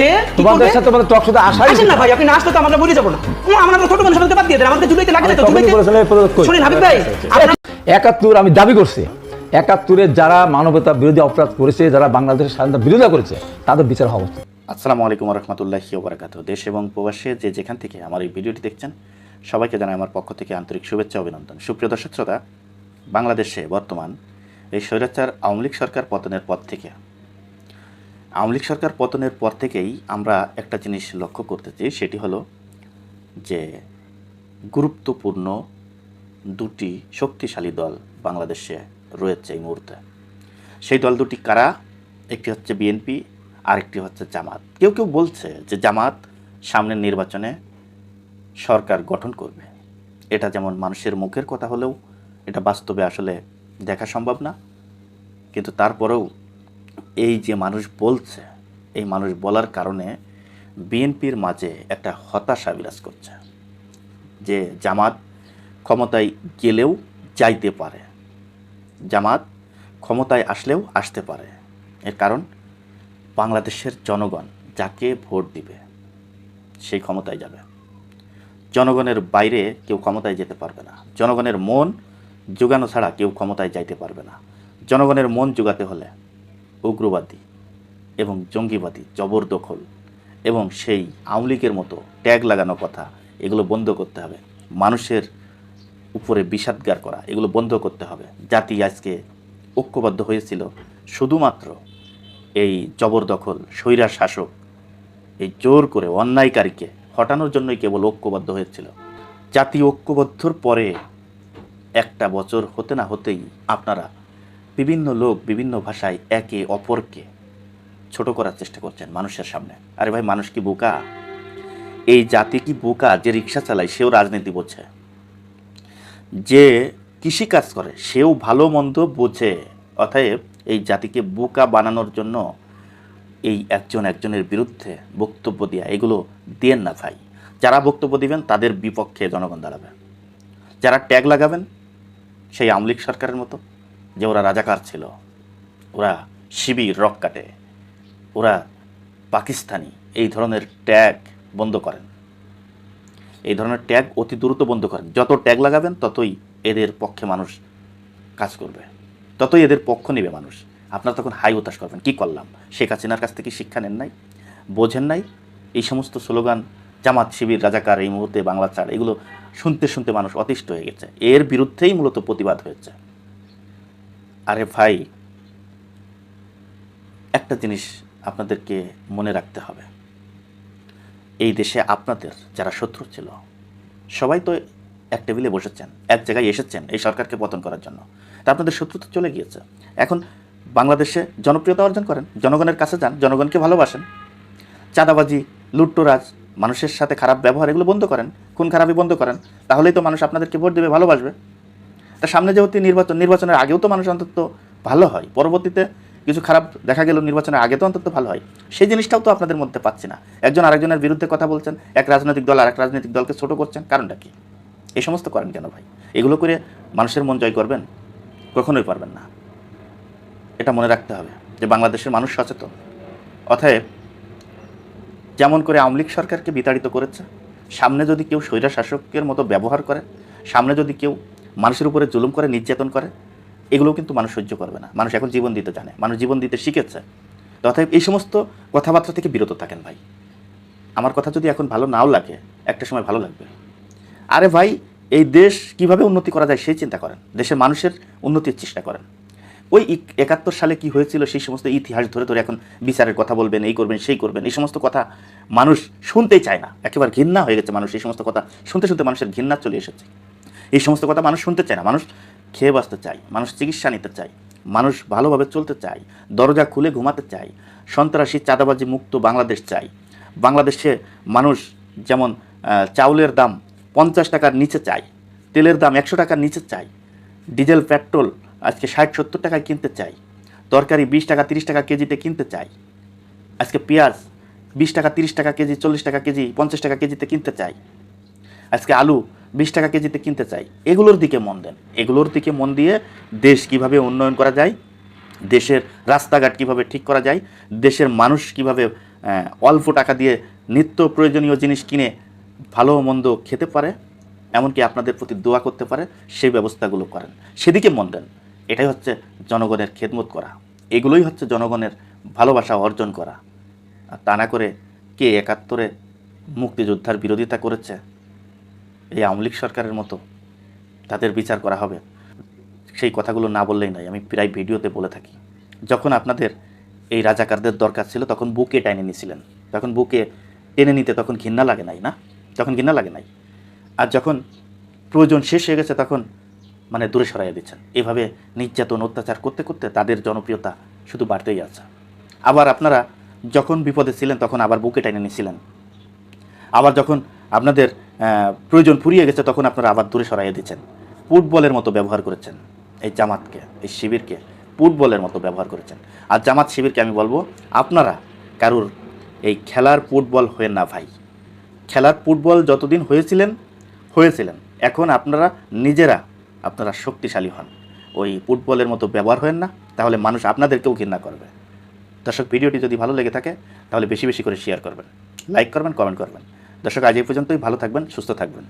যে? তোমাদের সাথে তোমাদের টক আসাই আসেন না ভাই আপনি না আসলে তো আমরা মরে যাব না। ও, আমরা তো ছোট মানুষ আমাদেরকে বাদ দিয়ে দেন আমাদের জুলাইতে লাগে না আমি জুলাইতে। শুনুন হাবিব ভাই আপনার একাত্তর আমি দাবি করছি। একাত্তরে যারা মানবতা বিরোধী অপরাধ করেছে যারা বাংলাদেশের স্বাধীনতা বিরোধিতা করেছে তাদের বিচার হওয়া উচিত। আসসালামু আলাইকুম রহমতুল্লাহি ওবরাকাত দেশ এবং প্রবাসে যে যেখান থেকে আমার এই ভিডিওটি দেখছেন সবাইকে জানাই আমার পক্ষ থেকে আন্তরিক শুভেচ্ছা অভিনন্দন। সুপ্রিয় দর্শক শ্রোতা বাংলাদেশে বর্তমান এই স্বৈরাচার আওয়ামী লীগ সরকার পতনের পর থেকে আওয়ামী লীগ সরকার পতনের পর থেকেই আমরা একটা জিনিস লক্ষ্য করতেছি সেটি হলো যে গুরুত্বপূর্ণ দুটি শক্তিশালী দল বাংলাদেশে রয়েছে এই মুহূর্তে। সেই দল দুটি কারা? একটি হচ্ছে বিএনপি, আরেকটি হচ্ছে জামাত। কেউ কেউ বলছে যে জামাত সামনের নির্বাচনে সরকার গঠন করবে। এটা যেমন মানুষের মুখের কথা হলেও এটা বাস্তবে আসলে দেখা সম্ভব না। কিন্তু তারপরেও এই যে মানুষ বলছে, এই মানুষ বলার কারণে বিএনপির মাঝে একটা হতাশা বিরাজ করছে যে জামাত ক্ষমতায় গেলেও যাইতে পারে। জামাত ক্ষমতায় আসলেও আসতে পারে। এর কারণ বাংলাদেশের জনগণ যাকে ভোট দিবে, সেই ক্ষমতায় যাবে। জনগণের বাইরে কেউ ক্ষমতায় যেতে পারবে না। জনগণের মন যোগানো ছাড়া কেউ ক্ষমতায় যাইতে পারবে না। জনগণের মন যোগাতে হলে উগ্রবাদী এবং জঙ্গিবাদী, জবরদখল এবং সেই আওয়ামী লীগের মতো ট্যাগ লাগানো কথা, এগুলো বন্ধ করতে হবে। মানুষের উপরে বিষাদগার করা, এগুলো বন্ধ করতে হবে। জাতি আজকে ঐক্যবদ্ধ হয়েছিল শুধুমাত্র এই জবরদখল, স্বৈরা শাসক, এই জোর করে অন্যায়কারীকে হটানোর জন্যই কেবল ঐক্যবদ্ধ হয়েছিল। জাতি ঐক্যবদ্ধর পরে একটা বছর হতে না হতেই আপনারা বিভিন্ন লোক বিভিন্ন ভাষায় একে অপরকে ছোট করার চেষ্টা করছেন মানুষের সামনে। আরে ভাই, মানুষ কি বোকা? এই জাতি কি বোকা যে রিক্সা চালায়, সেও রাজনীতি বোঝে। যে কৃষিকাজ করে, সেও ভালো মন্দ বোঝে। অতএব এই জাতিকে বোকা বানানোর জন্য এই একজন একজনের বিরুদ্ধে বক্তব্য দেওয়া এগুলো দেন না ভাই। যারা বক্তব্য দিবেন, তাদের বিপক্ষে জনগণ দাঁড়াবে। যারা ট্যাগ লাগাবেন, সেই আওয়ামী লীগ সরকারের মতো। যে ওরা রাজাকার ছিল। ওরা শিবির রক কাটে ওরা পাকিস্তানি। এই ধরনের ট্যাগ বন্ধ করেন। এই ধরনের ট্যাগ অতি দ্রুত বন্ধ করেন। যত ট্যাগ লাগাবেন, ততই এদের পক্ষে মানুষ কাজ করবে। ততই এদের পক্ষ নেবে মানুষ। আপনারা তখন হাই হতাশ করবেন, কি করলাম? শেখ হাসিনার কাছ থেকে শিক্ষা নেন নাই? বোঝেন নাই? এই সমস্ত স্লোগান, জামাত শিবির, রাজাকার, এই মুহূর্তে বাংলা ছাড়, এগুলো শুনতে শুনতে মানুষ অতিষ্ঠ হয়ে গেছে। এর বিরুদ্ধেই মূলত প্রতিবাদ হয়েছে। আরে ভাই, একটা জিনিস আপনাদেরকে মনে রাখতে হবে। এই দেশে আপনাদের যারা শত্রু ছিল, সবাই তো এক টেবিলে বসেছেন, এক জায়গায় এসেছেন এই সরকারকে পতন করার জন্য। তা আপনাদের শত্রু তো চলে গিয়েছে। এখন বাংলাদেশে জনপ্রিয়তা অর্জন করেন, জনগণের কাছে যান, জনগণকে ভালোবাসেন। চাঁদাবাজি, লুট্টরাজ, মানুষের সাথে খারাপ ব্যবহার, এগুলো বন্ধ করেন, খুন খারাপই বন্ধ করেন, তাহলেই তো মানুষ আপনাদেরকে ভোট দেবে, ভালোবাসবে। তা সামনে যেহেতু নির্বাচন, নির্বাচনের আগেও তো মানুষ অন্তত ভালো হয়। পরবর্তীতে কিছু খারাপ দেখা গেল নির্বাচনের আগে তো অন্তত ভালো হয়। সেই জিনিসটাও তো আপনাদের মধ্যে পাচ্ছি না। একজন আরেকজনের বিরুদ্ধে কথা বলছেন, এক রাজনৈতিক দল আর এক রাজনৈতিক দলকে ছোট করছেন, কারণটা কি? এই সমস্ত করেন কেন ভাই? এগুলো করে মানুষের মন জয় করবেন? কখনোই পারবেন না। এটা মনে রাখতে হবে যে বাংলাদেশের মানুষ সচেতন। অতএব যেমন করে আওয়ামী লীগ সরকারকে বিতাড়িত করেছে, সামনে যদি কেউ স্বৈরা শাসকের মতো ব্যবহার করে, সামনে যদি কেউ মানুষের উপরে জুলুম করে, নির্যাতন করে, এগুলোও কিন্তু মানুষ সহ্য করবে না। মানুষ এখন জীবন দিতে জানে, মানুষ জীবন দিতে শিখেছে। তো অতএব এই সমস্ত কথাবার্তা থেকে বিরত থাকেন ভাই। আমার কথা যদি এখন ভালো নাও লাগে, একটা সময় ভালো লাগবে। আরে ভাই, এই দেশ কীভাবে উন্নতি করা যায় সেই চিন্তা করেন। দেশের মানুষের উন্নতির চেষ্টা করেন। ওই একাত্তর সালে কি হয়েছিল সেই সমস্ত ইতিহাস ধরে ধরে এখন বিচারের কথা বলবেন, এই করবেন, সেই করবেন, এই সমস্ত কথা মানুষ শুনতেই চায় না। একেবারে ঘৃণা হয়ে গেছে মানুষ, এই সমস্ত কথা শুনতে শুনতে মানুষের ঘৃণা চলে এসেছে। এই সমস্ত কথা মানুষ শুনতে চায় না। মানুষ খেয়ে বাঁচতে চায়, মানুষ চিকিৎসা নিতে চায়, মানুষ ভালোভাবে চলতে চায়, দরজা খুলে ঘুমাতে চায়, সন্ত্রাসী, চাঁদাবাজি মুক্ত বাংলাদেশ চাই বাংলাদেশে মানুষ যেমন চাউলের দাম পঞ্চাশ টাকার নিচে চায়, তেলের দাম একশো টাকার নিচে চাই ডিজেল, পেট্রোল আজকে ষাট, সত্তর টাকায় কিনতে চাই তরকারি বিশ টাকা, তিরিশ টাকা কেজিতে কিনতে চাই আজকে পেঁয়াজ বিশ টাকা, তিরিশ টাকা কেজি, চল্লিশ টাকা কেজি, পঞ্চাশ টাকা কেজিতে কিনতে চাই আজকে আলু বিশ টাকা কেজিতে কিনতে চাই, এগুলোর দিকে মন দেন। এগুলোর দিকে মন দিয়ে দেশ কীভাবে উন্নয়ন করা যায়, দেশের রাস্তাঘাট কীভাবে ঠিক করা যায়, দেশের মানুষ কীভাবে অল্প টাকা দিয়ে নিত্য প্রয়োজনীয় জিনিস কিনে ভালো মন্দ খেতে পারে, এমনকি আপনাদের প্রতি দোয়া করতে পারে, সেই ব্যবস্থাগুলো করেন। সেদিকে মন দেন। এটাই হচ্ছে জনগণের খেদমত করা। এগুলোই হচ্ছে জনগণের ভালোবাসা অর্জন করা। তা না করে কে একাত্তরে মুক্তিযোদ্ধার বিরোধিতা করেছে এই আওয়ামী লীগ সরকারের মতো তাদের বিচার করা হবে। সেই কথাগুলো না বললেই নয়, আমি প্রায় ভিডিওতে বলে থাকি। যখন আপনাদের এই রাজাকারদের দরকার ছিল, তখন বুকে টেনে নিয়েছিলেন। তখন বুকে টেনে নিতে তখন ঘৃণা লাগে নাই না? তখন ঘৃণা লাগে নাই? আর যখন প্রয়োজন শেষ হয়ে গেছে, তখন মানে দূরে সরাইয়া দিচ্ছেন। এভাবে নির্যাতন, অত্যাচার করতে করতে তাদের জনপ্রিয়তা শুধু বাড়তেই আছে। আবার আপনারা যখন বিপদে ছিলেন, তখন আবার বুকে টেনে নিয়েছিলেন। আবার যখন আপনাদের প্রয়োজন ফুরিয়ে গেছে, তখন আপনারা আবার দূরে সরাইয়ে দিচ্ছেন। ফুটবলের মতো ব্যবহার করেছেন এই জামাতকে, এই শিবিরকে, ফুটবলের মতো ব্যবহার করেছেন। আর জামাত শিবিরকে আমি বলব, আপনারা কারুর এই খেলার ফুটবল হয়ে না ভাই। খেলার ফুটবল যতদিন হয়েছিলেন হয়েছিলেন। এখন আপনারা নিজেরা আপনারা শক্তিশালী হন। ওই ফুটবলের মতো ব্যবহার হয়েন না, তাহলে মানুষ আপনাদেরকেও ঘৃণা করবে। দর্শক, ভিডিওটি যদি ভালো লেগে থাকে, তাহলে বেশি বেশি করে শেয়ার করবেন। লাইক করবেন কমেন্ট করবেন। দর্শক আজ এই পর্যন্তই। ভালো থাকবেন সুস্থ থাকবেন।